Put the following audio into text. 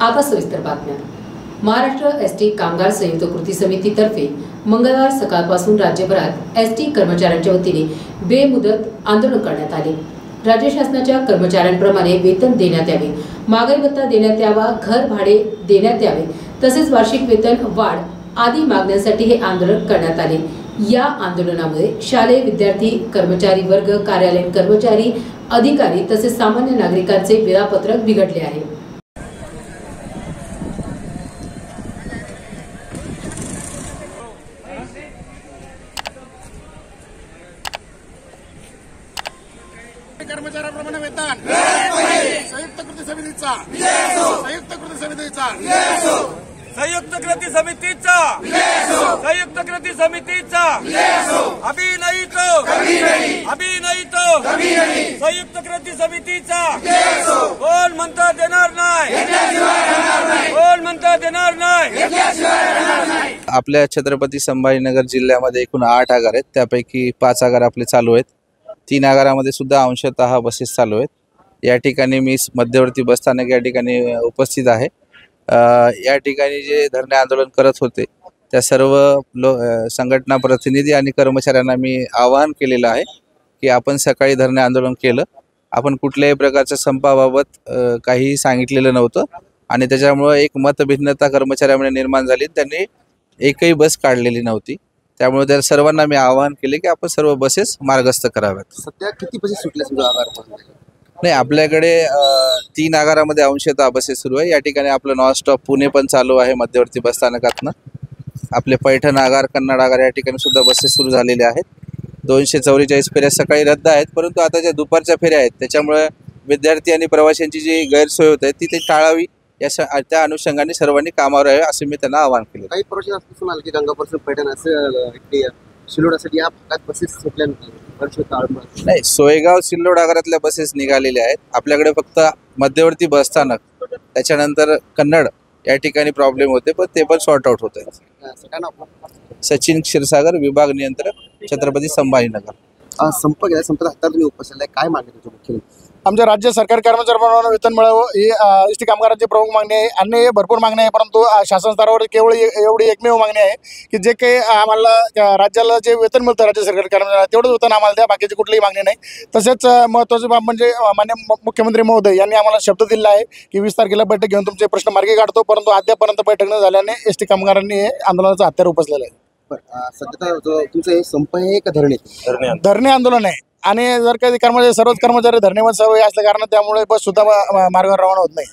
आता सविस्तर बातम्या. महाराष्ट्र एस टी कामगार संयुक्त कृती समितीतर्फे मंगळवार सकाळपासून राज्यभरात एस टी कर्मचाऱ्यांच्या वतीने बेमुदत आंदोलन करण्यात आले. राज्य शासनाच्या कर्मचाऱ्यांप्रमाणे वेतन देण्यात यावे मागाई भत्ता देण्यात यावा घर भाडे देण्यात यावे तसेच वार्षिक वेतन वाढ आदी मागण्यांसाठी हे आंदोलन करण्यात आले. या आंदोलनामुळे शालेय विद्यार्थी कर्मचारी वर्ग कार्यालयीन कर्मचारी अधिकारी तसेच सामान्य नागरिकांचे वेळापत्रक बिघडले आहे. कर्मचाऱ्याप्रमाणे वेतन. संयुक्त कृती समितीचा. संयुक्त कृती समितीचा. संयुक्त कृती समितीचा. संयुक्त कृती समितीचा. अभी नाही तो अभी नाही तो संयुक्त कृती समितीचा. कोण म्हणता देणार नाही? कोण म्हणता देणार नाही? आपल्या छत्रपती संभाजीनगर जिल्ह्यामध्ये एकूण आठ आगार आहेत. त्यापैकी पाच आगार आपले चालू आहेत. तीन आगारामध्ये सुद्धा अंशतः बसेस चालू आहेत. या ठिकाणी मी मध्यवर्ती बसस्थानक या ठिकाणी उपस्थित आहे. या ठिकाणी जे धरणे आंदोलन करत होते त्या सर्व लो संघटना प्रतिनिधी आणि कर्मचाऱ्यांना मी आवाहन केलेलं आहे की आपण सकाळी धरणे आंदोलन केलं. आपण कुठल्याही प्रकारच्या संपाबाबत काहीही सांगितलेलं नव्हतं आणि त्याच्यामुळं एक मतभिन्नता कर्मचाऱ्यामुळे निर्माण झाली. त्यांनी एकही बस काढलेली नव्हती. त्यामुळे त्या सर्वांना मी आवाहन केले की आपण सर्व बसेस मार्गस्थ कराव्यात. सध्या किती बसेस सुटल्या समजा आगार नाही आपल्याकडे तीन आगारामध्ये अंशतः बसेस सुरू आहे. या ठिकाणी आपलं नॉनस्टॉप पुणे पण चालू आहे मध्यवर्ती बसस्थानकातनं आपले पैठण आगार कन्नड आगार या ठिकाणी सुद्धा बसेस सुरू झालेल्या आहेत. दोनशे चौवेचाळीस फेऱ्या सकाळी रद्द आहेत परंतु आता ज्या दुपारच्या फेऱ्या आहेत त्याच्यामुळे विद्यार्थी आणि प्रवाशांची जी गैरसोय होत आहे ती ते टाळावी. या स- त्या अनुषंगाने सर्वांनी कामावर यावे असे मी त्यांना आवाहन केले काही दिसून आलं की गंगापूरचं पैठण असं इकडे शिलोडासाठी या भागात बसेस सुटल्या नाही सोयगाव सिल्लोड आगारातल्या बसेस निघालेल्या आहेत. आपल्याकडे फक्त मध्यवर्ती बसस्थानक त्याच्यानंतर कन्नड या ठिकाणी प्रॉब्लेम होते पण ते पण सॉर्ट आउट होत आहेत. सचिन क्षीरसागर विभाग नियंत्रक छत्रपती संभाजीनगर. आज संप गेला संपत हातात तुम्ही उपसरलाय काय मागणी मुख्यमंत्री आमच्या राज्य सरकारी कर्मचाऱ्यांना वेतन मिळावं ही एस टी कामगारांची प्रमुख मागणी आहे. अन्य भरपूर मागणी आहे परंतु शासन स्तरावर केवळ एवढी एकमेव मागणी आहे की जे काही आम्हाला राज्याला जे वेतन मिळतं राज्य सरकारी कर्मचाऱ्यांना तेवढंच वेतन आम्हाला द्या बाकीची कुठलीही मागणी नाही. तसेच महत्त्वाची बाब म्हणजे मान्य मु- मुख्यमंत्री महोदय यांनी आम्हाला शब्द दिला आहे की वीस तारखेला बैठक घेऊन तुमचे प्रश्न मार्गी काढतो परंतु अद्यापर्यंत बैठक न झाल्याने एस टी कामगारांनी हे आंदोलनाचं हत्यार उपसलेलं आहे. सध्या तुमचं हे संप आहे का धरणे? धरणे आंदोलन आहे. आणि जर कधी कर्मचारी सर्वच कर्मचारी धरणेमध्ये सवय असल्या कारण त्यामुळे बस सुद्धा मार्गावर रवाना होत नाही.